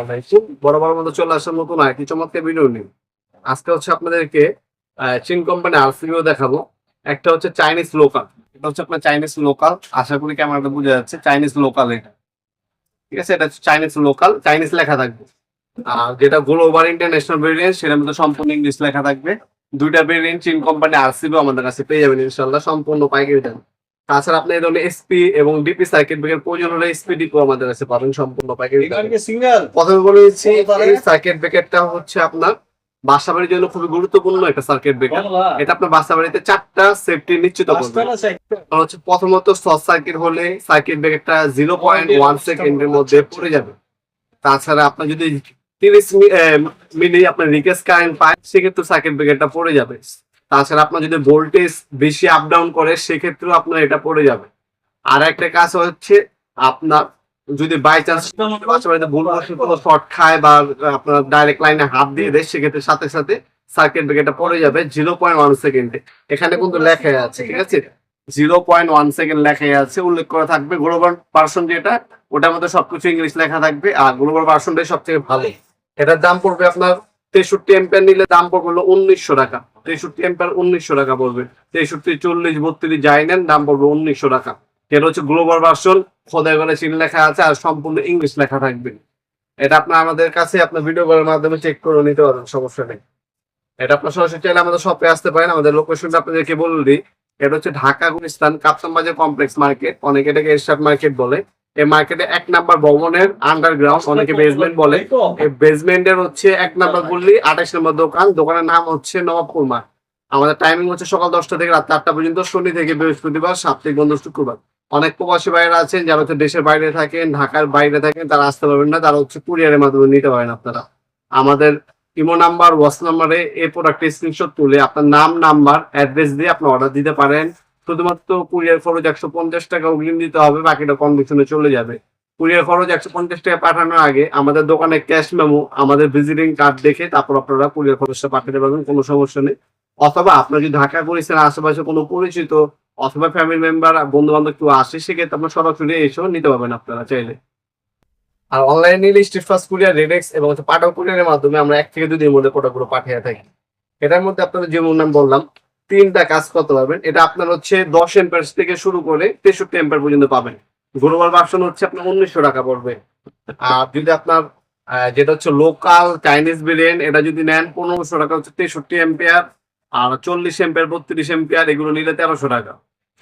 আলাইকুম। মতো চলে আসার আরেকটি চমৎকার আজকে হচ্ছে আপনাদেরকে চীন কোম্পানি দেখাবো। একটা হচ্ছে চাইনিজ লোকাল এটা হচ্ছে আপনার চাইনিজ লোকাল আশা করি ক্যামেরাটা বোঝা যাচ্ছে চাইনিজ লোকাল এটা। ঠিক আছে? এটা চাইনিজ লোকাল চাইনিজ লেখা থাকবে। আর যেটা গ্লোবাল ইন্টারন্যাশনাল ভেরিয়েন্ট সেটার মধ্যে সম্পূর্ণ ইংলিশ লেখা থাকবে। দুইটা ভেরিয়েন্ট চীন কোম্পানি আরসিবিও আমাদের কাছে পেয়ে যাবেন ইনশাল্লাহ সম্পূর্ণ পাইকারি দাম। তাছাড়া আপনি এই ধরনের এসপি এবং ডিপি সার্কিট ব্রেকের প্রয়োজন হলে এসপি ডিপো আমাদের কাছে পাবেন সম্পূর্ণ। সিঙ্গেল প্রথমে বলেছি এই সার্কিট ব্রেকারটা হচ্ছে আপনার বাসা বাড়ির জন্য খুবই গুরুত্বপূর্ণ একটা সার্কিট ব্রেকার এটা আপনার বাসা বাড়িতে চারটা সেফটি নিশ্চিত করবে। হচ্ছে প্রথমত শর্ট সার্কিট হলে সার্কিট ব্রেকারটা জিরো পয়েন্ট ওয়ান সেকেন্ডের মধ্যে পড়ে যাবে। তাছাড়া আপনার যদি তিরিশ মিলি আপনার রিকেস কারেন্ট পায় সেক্ষেত্রে সার্কিট ব্রেকারটা পড়ে যাবে। তাছাড়া আপনার যদি ভোল্টেজ বেশি আপ ডাউন করে, সেক্ষেত্রেও আপনার এটা পড়ে যাবে। আর একটা কাজ হচ্ছে, আপনার যদি বাই চান্স শর্ট খায় বা আপনার ডাইরেক্ট লাইনে হাত দিয়ে দেয়, সেক্ষেত্রে সাথে সাথে সার্কিট ব্রেকারটা পড়ে যাবে জিরো পয়েন্ট ওয়ান সেকেন্ডে এখানে কিন্তু লেখাই আছে, ঠিক আছে? জিরো পয়েন্ট ওয়ান সেকেন্ড লেখাই আছে, উল্লেখ করা থাকবে গ্লোবাল ভার্সন যেটা ওটার মধ্যে সবকিছু ইংলিশ লেখা থাকবে, আর গ্লোবাল ভার্সনটাই সব থেকে ভালো। এটার দাম পড়বে আপনার তেষট্টি এম্পিয়ার নিলে দাম পড়বে হলো উনিশশো টাকা। তেষট্টি এম্পিয়ার উনিশশো টাকা পড়বে তেষট্টি, চল্লিশ, বত্রিশ, যাই নেন, দাম পড়বে উনিশশো টাকা। যেটা হচ্ছে গ্লোবাল ভার্সন খোদাই করে চীন লেখা আছে আর সম্পূর্ণ ইংলিশ লেখা থাকবে। এটা আপনার আমাদের কাছে, আপনার ভিডিও কলের মাধ্যমে চেক করে নিতে পারেন, সমস্যা নেই। এটা আপনার সরাসরি চাইলে আমাদের শপে আসতে পারেন, আমাদের লোকেশনটা আপনাদেরকে বলে দিই। এটা হচ্ছে ঢাকা গুলিস্তান কাপ্তান বাজার কমপ্লেক্স মার্কেট অনেকে এটাকে এরশাদ মার্কেট বলে। এই মার্কেটে এক নাম্বার ভবনের আন্ডারগ্রাউন্ড অনেকে বেসমেন্ট বলে। এই বেসমেন্টের হচ্ছে এক নাম্বার বললি আঠাশ নম্বর দোকান। দোকানের নাম হচ্ছে নবাবপুর মাঠ। আমাদের টাইমিং হচ্ছে সকাল দশটা থেকে রাত আটটা পর্যন্ত, শনি থেকে বৃহস্পতিবার, সাপ্তাহিক বন্ধ শুক্রবার। অনেক প্রবাসী বাইরে আছেন, যারা হচ্ছে দেশের বাইরে থাকেন, ঢাকার বাইরে থাকেন, তারা আসতে পারবেন না, তারা হচ্ছে কুরিয়ারের মাধ্যমে নিতে পারেন আপনারা। আমাদের ইমো নাম্বার ওয়াস নাম্বারে এই প্রোডাক্টের স্ক্রিনশট তুলে আপনার নাম নাম্বার অ্যাড্রেস দিয়ে আপনি অর্ডার দিতে পারেন। শুধুমাত্র কুরিয়ার খরচ একশো পঞ্চাশ টাকা অগ্রিম দিতে হবে, বাকিটা কন্ডিশনে চলে যাবে। কুরিয়ার খরচ একশো পঞ্চাশ টাকা পাঠানোর আগে আমাদের দোকানে ক্যাশ মেমো, আমাদের ভিজিটিং কার্ড দেখে তারপর আপনারা কুরিয়ার খরচটা পাঠাতে পারবেন কোনো সমস্যা নেই। অথবা আপনার যদি ঢাকা করেছেন, আশেপাশে কোনো পরিচিত অথবা ফ্যামিলি মেম্বার বন্ধু বান্ধব কেউ আসে, সেক্ষেত্রে আপনার সরাসরি এসেও নিতে পারবেন আপনারা চাইলে। আর অনলাইন নিলে স্ট্রিট ফাস্ট কুরিয়ার রেডেক্স এবং পাঠাও কুরিয়ারের মাধ্যমে আমরা এক থেকে দুদিনের মধ্যে প্রোডাক্টগুলো পাঠিয়ে থাকি। এটার মধ্যে আপনাদের যেমন নাম বললাম তিনটা কাজ করতে পারবেন। এটা আপনার হচ্ছে দশ এম্পার থেকে শুরু করে তেষট্টি এম্পার পর্যন্ত পাবেন। গ্লোবাল ভার্সন হচ্ছে আপনার উনিশশো টাকা পড়বে। আর যদি আপনার যেটা হচ্ছে লোকাল চাইনিজ ভেরিয়েন্ট এটা যদি নেন পনেরোশো টাকা, হচ্ছে তেষট্টি এম্পিয়ার আর চল্লিশ এম্পিয়ার বত্রিশ এম্পিয়ার এগুলো নিলে তেরোশো টাকা।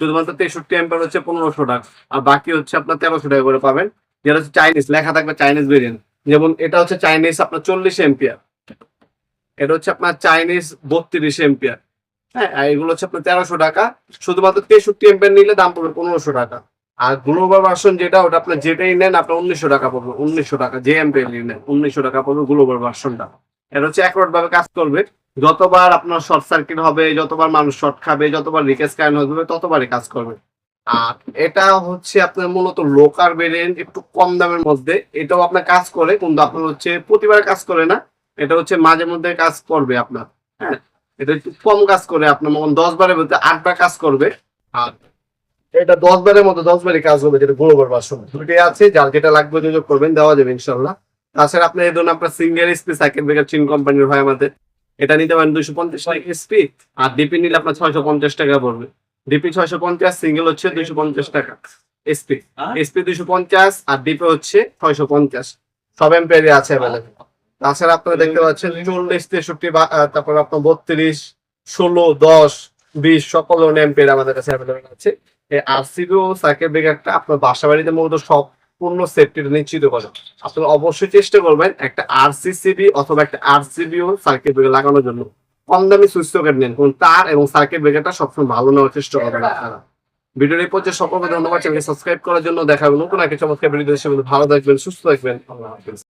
শুধুমাত্র তেষট্টি এম্পিয়ার হচ্ছে পনেরোশো টাকা। আর বাকি হচ্ছে আপনার তেরোশো টাকা করে পাবেন। যেটা হচ্ছে চাইনিজ লেখা থাকবে চাইনিজ ভেরিয়েন্ট যেমন এটা হচ্ছে চাইনিজ আপনার চল্লিশ এম্পিয়ার এটা হচ্ছে আপনার চাইনিজ বত্রিশ এম্পিয়ার হ্যাঁ এগুলো হচ্ছে আপনার তেরোশো টাকা। শুধুমাত্র তেষট্টি এম্পিয়ার নিলে দাম পড়বে পনেরোশো টাকা। আর গ্লোবাল ভার্সন যেটা, ওটা আপনার যেটাই নেন, আপনার উনিশশো টাকা পড়বে, উনিশশো টাকা, যে এম্পিয়ার নেন, উনিশশো টাকা পড়বে গ্লোবাল ভার্সনটা এটা হচ্ছে একরোট ভাবে কাজ করবে। যতবার আপনার শর্ট সার্কিট হবে, যতবার মানুষ শর্ট খাবে, যতবার রিকেস কারেন্ট হবে, ততবারই কাজ করবে। আর এটা হচ্ছে আপনার মূলত লোকার ভেরিয়েন্ট একটু কম দামের মধ্যে। এটাও আপনার কাজ করে, কিন্তু আপনার হচ্ছে প্রতিবার কাজ করে না। এটা হচ্ছে মাঝে মধ্যে কাজ করবে আপনার। হ্যাঁ এটা একটু কম কাজ করে আপনার দশ বারের মধ্যে আটবার কাজ করবে। আর এটা দশ বারের মধ্যে দশ বারই কাজ হবে যেটা গ্লোবাল ভার্সন দুটি আছে যার যেটা লাগবে যোগাযোগ করবেন দেওয়া যাবে ইনশাল্লাহ তাছাড়া আপনার এই ধরুন আপনার সিঙ্গেল স্পি সাইকেল ব্রেকার চীন কোম্পানির হয় আমাদের। এটা নিতে পারেন দুইশো পঞ্চাশ টাকা এসপি আর ডিপি নিলে আপনার ছয়শো পঞ্চাশ টাকা পড়বে। ডিপি ছয়শো পঞ্চাশ সিঙ্গেল হচ্ছে দুইশো পঞ্চাশ টাকা এসপি এসপি দুইশো পঞ্চাশ আর ডিপি হচ্ছে ছয়শো পঞ্চাশ। সব এম্পেয়ারে আছে অ্যাভেলেবেল তাছাড়া আপনারা দেখতে পাচ্ছেন চল্লিশ তেষট্টি তারপর আপনার বত্রিশ ষোলো দশ বিশ সকল এম্পেয়ার আমাদের কাছে অ্যাভেলেবেল আছে। এই আরসিবিও সার্কিট ব্রেকারটা আপনার বাসা বাড়িতে মূলত সম্পূর্ণ সেফটিটা নিশ্চিত করে। আপনারা অবশ্যই চেষ্টা করবেন একটা আরসিসিবি অথবা একটা আরসিবি ও সার্কিট ব্রেকার লাগানোর জন্য। কম দামি সুইচ সকেট নেন কোন তার এবং সার্কিট ব্রেকারটা সবসময় ভালো নেওয়ার চেষ্টা করবেন আপনারা। ভিডিওর এই পর্যায়ে সকলকে ধন্যবাদ। চ্যানেলকে সাবস্ক্রাইব করার জন্য দেখা হবে নতুন একটা চমৎকার ভিডিও ভালো থাকবেন সুস্থ থাকবেন। আল্লাহ হাফিজ।